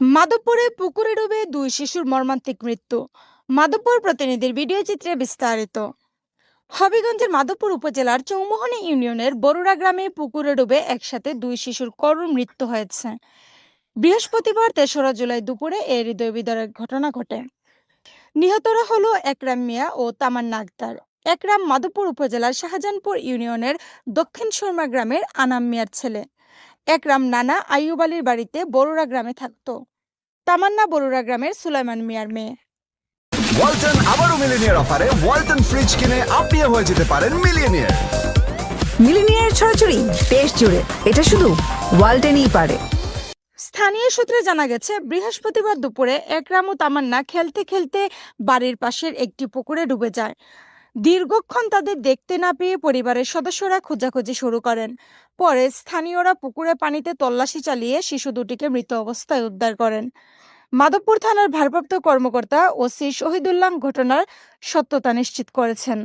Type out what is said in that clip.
মাধবপুরে পুকুরে ডুবে দুই শিশুর মর্মান্তিক মৃত্যু। মাধবপুর প্রতিনিধির ভিডিও চিত্রে বিস্তারিত। হবিগঞ্জের মাধবপুর উপজেলার চৌমোহনী ইউনিয়নের বরুড়া গ্রামে পুকুরে ডুবে একসাথে দুই শিশুর করুণ মৃত্যু হয়েছে। বৃহস্পতিবার তেসরা জুলাই দুপুরে এই হৃদয় বিদারের ঘটনা ঘটে। নিহতরা হলো একরাম মিয়া ও তামান্না আক্তার। একরাম মাধবপুর উপজেলার শাহজাহানপুর ইউনিয়নের দক্ষিণ শর্মা গ্রামের আনাম মিয়ার ছেলে। একরাম নানা আইয়ুব আলীর বাড়িতে বরুড়া গ্রামে থাকতো। তামান্না বরুড়া গ্রামের সুলাইমান মিয়ার মেয়ে। ওয়ালটন আবারও মিলিনিয়ার অফারে ওয়ালটন ফ্রিজ কিনে আপনিও হয়ে যেতে পারেন মিলিয়নিয়ার মিলিনিয়ার ছড়াছড়ি দেশ জুড়ে এটা শুধু ওয়ালটেনই পারে। স্থানীয় সূত্রে জানা গেছে বৃহস্পতিবার দুপুরে একরাম ও তামান্না খেলতে খেলতে বাড়ির পাশের একটি পুকুরে ডুবে যায়। দীর্ঘক্ষণ তাদের দেখতে না পেয়ে পরিবারের সদস্যরা খোঁজাখুঁজি শুরু করেন। পরে স্থানীয়রা পুকুরে পানিতে তল্লাশি চালিয়ে শিশু দুটিকে মৃত অবস্থায় উদ্ধার করেন। মাধবপুর থানার ভারপ্রাপ্ত কর্মকর্তা ওসি শহীদুল্লাহ ঘটনার সত্যতা নিশ্চিত করেছেন।